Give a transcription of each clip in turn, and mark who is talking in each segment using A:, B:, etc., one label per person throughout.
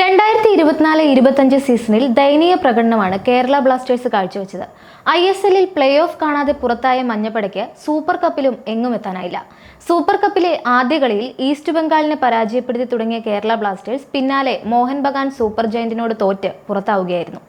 A: രണ്ടായിരത്തി ഇരുപത്തിനാല് ഇരുപത്തഞ്ച് സീസണിൽ ദയനീയ പ്രകടനമാണ് കേരള ബ്ലാസ്റ്റേഴ്സ് കാഴ്ചവെച്ചത്. ഐ എസ് എല്ലിൽ പ്ലേ ഓഫ് കാണാതെ പുറത്തായ മഞ്ഞപ്പടയ്ക്ക് സൂപ്പർ കപ്പിലും എങ്ങും എത്താനായില്ല. സൂപ്പർ കപ്പിലെ ആദ്യ കളിയിൽ ഈസ്റ്റ് ബംഗാളിനെ പരാജയപ്പെടുത്തി തുടങ്ങിയ കേരള ബ്ലാസ്റ്റേഴ്സ് പിന്നാലെ മോഹൻ ബഗാൻ സൂപ്പർ ജയന്റിനോട് തോറ്റ് പുറത്താവുകയായിരുന്നു.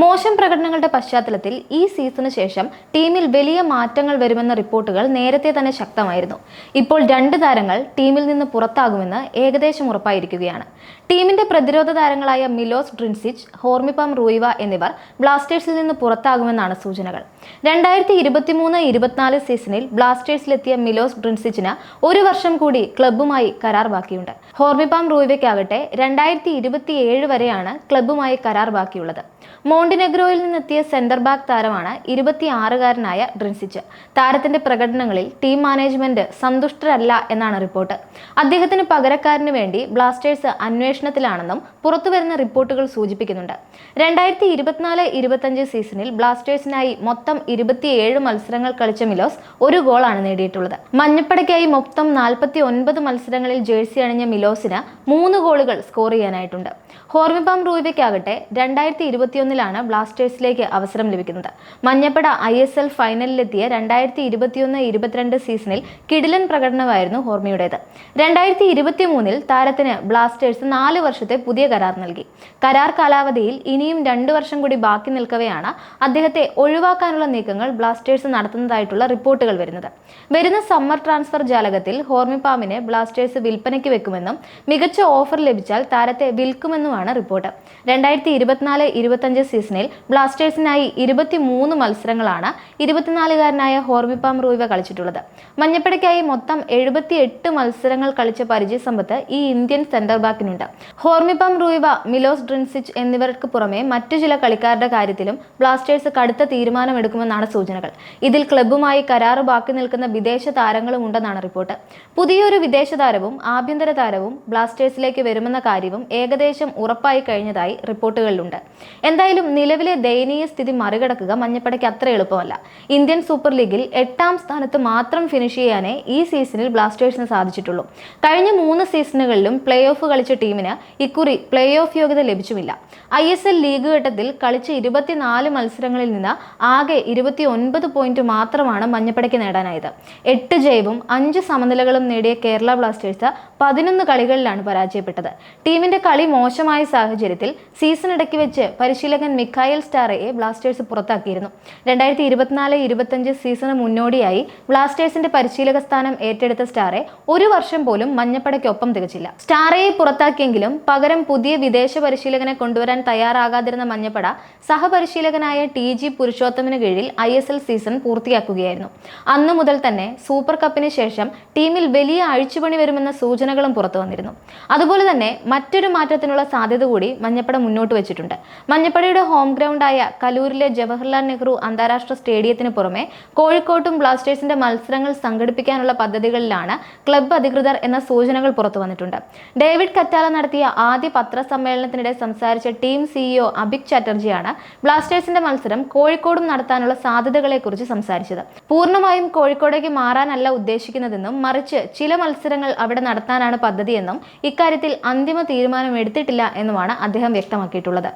A: മോശം പ്രകടനങ്ങളുടെ പശ്ചാത്തലത്തിൽ ഈ സീസണു ശേഷം ടീമിൽ വലിയ മാറ്റങ്ങൾ വരുമെന്ന റിപ്പോർട്ടുകൾ നേരത്തെ തന്നെ ശക്തമായിരുന്നു. ഇപ്പോൾ രണ്ട് താരങ്ങൾ ടീമിൽ നിന്ന് പുറത്താകുമെന്ന് ഏകദേശം ഉറപ്പായിരിക്കുകയാണ്. ടീമിന്റെ പ്രതിരോധ താരങ്ങളായ മിലോസ് ഡ്രിൻസിച്ച് ഹോർമിപാം റൂയിവ എന്നിവർ ബ്ലാസ്റ്റേഴ്സിൽ നിന്ന് പുറത്താകുമെന്നാണ് സൂചനകൾ. രണ്ടായിരത്തി ഇരുപത്തിമൂന്ന് ഇരുപത്തിനാല് സീസണിൽ ബ്ലാസ്റ്റേഴ്സിലെത്തിയ മിലോസ് ഡ്രിൻസിച്ചിന് ഒരു വർഷം കൂടി ക്ലബ്ബുമായി കരാർ ബാക്കിയുണ്ട്. ഹോർമിപാം റൂയിവയ്ക്കാകട്ടെ രണ്ടായിരത്തി ഇരുപത്തിയേഴ് വരെയാണ് ക്ലബ്ബുമായി കരാർ ബാക്കിയുള്ളത്. മോണ്ടിനെഗ്രോയിൽ നിന്നെത്തിയ സെന്റർ ബാക്ക് താരമാണ് ഇരുപത്തിയാറുകാരനായ ഡ്രിൻസിച്ച്. താരത്തിന്റെ പ്രകടനങ്ങളിൽ ടീം മാനേജ്മെന്റ് സന്തുഷ്ടരല്ല എന്നാണ് റിപ്പോർട്ട്. അദ്ദേഹത്തിന് പകരക്കാരന് വേണ്ടി ബ്ലാസ്റ്റേഴ്സ് അന്വേഷണത്തിലാണെന്നും പുറത്തുവരുന്ന റിപ്പോർട്ടുകൾ സൂചിപ്പിക്കുന്നുണ്ട്. രണ്ടായിരത്തി ഇരുപത്തിനാല് ഇരുപത്തഞ്ച് സീസണിൽ ബ്ലാസ്റ്റേഴ്സിനായി മൊത്തം ഇരുപത്തിയേഴ് മത്സരങ്ങൾ കളിച്ച മിലോസ് ഒരു ഗോളാണ് നേടിയിട്ടുള്ളത്. മഞ്ഞപ്പടയ്ക്കായി മൊത്തം നാൽപ്പത്തി ഒൻപത് മത്സരങ്ങളിൽ ജേഴ്സി അണിഞ്ഞ മിലോസിന് മൂന്ന് ഗോളുകൾ സ്കോർ ചെയ്യാനായിട്ടുണ്ട്. ഹോർമിപാം റൂയിവയ്ക്കാകട്ടെ രണ്ടായിരത്തി ഇരുപത്തിയൊന്നിലാണ് ബ്ലാസ്റ്റേഴ്സിലേക്ക് അവസരം ലഭിക്കുന്നത്. മഞ്ഞപ്പട ഐ എസ് എൽ ഫൈനലിലെത്തിയ രണ്ടായിരത്തി ഇരുപത്തിയൊന്ന് ഇരുപത്തിരണ്ട് സീസണിൽ കിടിലൻ പ്രകടനമായിരുന്നു ഹോർമിയുടേത് രണ്ടായിരത്തി ഇരുപത്തി മൂന്നിൽ താരത്തിന് ബ്ലാസ്റ്റേഴ്സ് നാല് വർഷത്തെ പുതിയ കരാർ നൽകി. കരാർ കാലാവധിയിൽ ഇനിയും രണ്ടു വർഷം കൂടി ബാക്കി നിൽക്കവെയാണ് അദ്ദേഹത്തെ ഒഴിവാക്കാനുള്ള നീക്കങ്ങൾ ബ്ലാസ്റ്റേഴ്സ് നടത്തുന്നതായിട്ടുള്ള റിപ്പോർട്ടുകൾ വരുന്നത്. വരുന്ന സമ്മർ ട്രാൻസ്ഫർ ജാലകത്തിൽ ഹോർമിപ്പാമിനെ ബ്ലാസ്റ്റേഴ്സ് വിൽപ്പനയ്ക്ക് വെക്കുമെന്നും മികച്ച ഓഫർ ലഭിച്ചാൽ താരത്തെ വിൽക്കുമെന്നുമാണ് റിപ്പോർട്ട്. രണ്ടായിരത്തി ഇരുപത്തിനാല് ഇരുപത്തഞ്ച് സീസണിൽ ബ്ലാസ്റ്റേഴ്സിനായി ഇരുപത്തി മൂന്ന് മത്സരങ്ങളാണ് ഇരുപത്തിനാലുകാരനായ ഹോർമിപ്പാം റൂയിവ കളിച്ചിട്ടുള്ളത്. മഞ്ഞപ്പടയ്ക്കായി മൊത്തം എഴുപത്തി എട്ട് മത്സരങ്ങൾ കളിച്ച പരിചയ പരിചയസമ്പത്ത് ഈ ഇന്ത്യൻ സെന്റർ ബാക്കിനുണ്ട്. ഹോർമിപാം റൂയിവ മിലോസ് ഡ്രിൻസിച്ച് എന്നിവർക്ക് പുറമെ മറ്റു ചില കളിക്കാരുടെ കാര്യത്തിലും ബ്ലാസ്റ്റേഴ്സ് കടുത്ത തീരുമാനമെടുക്കുമെന്നാണ് സൂചനകൾ. ഇതിൽ ക്ലബ്ബുമായി കരാറ് ബാക്കി നിൽക്കുന്ന വിദേശ താരങ്ങളും ഉണ്ടെന്നാണ് റിപ്പോർട്ട്. പുതിയൊരു വിദേശ താരവും ആഭ്യന്തര താരവും ബ്ലാസ്റ്റേഴ്സിലേക്ക് വരുമെന്ന കാര്യവും ഏകദേശം ഉറപ്പായി കഴിഞ്ഞതായി റിപ്പോർട്ടുകളിലുണ്ട്. എന്തായാലും നിലവിലെ ദയനീയ സ്ഥിതി മറികടക്കുക മഞ്ഞപ്പടയ്ക്ക് അത്ര എളുപ്പമല്ല. ഇന്ത്യൻ സൂപ്പർ ലീഗിൽ എട്ടാം സ്ഥാനത്ത് മാത്രം ഫിനിഷ് ചെയ്യാനേ ഈ സീസണിൽ ബ്ലാസ്റ്റേഴ്സിന് സാധിച്ചിട്ടുള്ളൂ. കഴിഞ്ഞ മൂന്ന് സീസണുകളിലും പ്ലേ ഓഫ് കളിച്ച ടീമിന് ഇക്കുറി പ്ലേ ഓഫ് യോഗ്യത ലഭിച്ചുമില്ല. ഐ എസ് എൽ ലീഗ് ഘട്ടത്തിൽ കളിച്ച ഇരുപത്തിനാല് മത്സരങ്ങളിൽ നിന്ന് ആകെ ഇരുപത്തി ഒൻപത് പോയിന്റ് മാത്രമാണ് മഞ്ഞപ്പടയ്ക്ക് നേടാനായത്. എട്ട് ജയവും അഞ്ച് സമനിലകളും നേടിയ കേരള ബ്ലാസ്റ്റേഴ്സ് പതിനൊന്ന് കളികളിലാണ് പരാജയപ്പെട്ടത്. ടീമിന്റെ കളി മോശമായ സാഹചര്യത്തിൽ സീസൺ ഇടയ്ക്ക് വെച്ച് പരിശീലകൻ മിഖായൽ സ്റ്റാറയെ ബ്ലാസ്റ്റേഴ്സ് പുറത്താക്കിയിരുന്നു. രണ്ടായിരത്തി ഇരുപത്തിനാല് ഇരുപത്തഞ്ച് സീസണ് മുന്നോടിയായി ബ്ലാസ്റ്റേഴ്സിന്റെ പരിശീലക സ്ഥാനം ഏറ്റെടുത്ത സ്റ്റാറെ ഒരു വർഷം പോലും മഞ്ഞപ്പടയ്ക്കൊപ്പം തികച്ചില്ല. സ്റ്റാറയെ പുറത്താക്കിയെങ്കിലും പകരം പുതിയ വിദേശ പരിശീലകനെ കൊണ്ടുവരാൻ തയ്യാറാകാതിരുന്ന മഞ്ഞപ്പട സഹപരിശീലകനായ ടി ജി പുരുഷോത്തമിന് കീഴിൽ ഐ എസ് എൽ സീസൺ പൂർത്തിയാക്കുകയായിരുന്നു. അന്നു മുതൽ തന്നെ സൂപ്പർ കപ്പിന് ശേഷം ടീമിൽ വലിയ അഴിച്ചുപണി വരുമെന്ന സൂചനകളും പുറത്തു വന്നിരുന്നു അതുപോലെ തന്നെ മറ്റൊരു മാറ്റത്തിനുള്ള സാധ്യത കൂടി മഞ്ഞപ്പട മുന്നോട്ട് വെച്ചിട്ടുണ്ട്. മഞ്ഞപ്പടയുടെ ഹോം ഗ്രൗണ്ടായ കലൂരിലെ ജവഹർലാൽ നെഹ്റു അന്താരാഷ്ട്ര സ്റ്റേഡിയത്തിന് പുറമെ കോഴിക്കോട്ടും ബ്ലാസ്റ്റേഴ്സിന്റെ മത്സരങ്ങൾ സംഘടിപ്പിക്കാനുള്ള പദ്ധതികളിലാണ് ക്ലബ്ബ് അധികൃതർ എന്ന സൂചനകൾ പുറത്തു വന്നിട്ടുണ്ട്. ഡേവിഡ് കറ്റാല നടത്തിയ ആദ്യ പത്രസമ്മേളനത്തിനിടെ സംസാരിച്ച ടീം സിഇഒ അഭിക് ചാറ്റർജിയാണ് ബ്ലാസ്റ്റേഴ്സിന്റെ മത്സരം കോഴിക്കോടും നടത്താനുള്ള സാധ്യതകളെക്കുറിച്ച് സംസാരിച്ചത്. പൂർണമായും കോഴിക്കോടേക്ക് മാറാനല്ല ഉദ്ദേശിക്കുന്നതെന്നും മറിച്ച് ചില മത്സരങ്ങൾ അവിടെ നടത്താനാണ് പദ്ധതിയെന്നും ഇക്കാര്യത്തിൽ അന്തിമ തീരുമാനം എടുത്തിട്ടില്ല എന്നുമാണ് അദ്ദേഹം വ്യക്തമാക്കിയിട്ടുള്ളത്.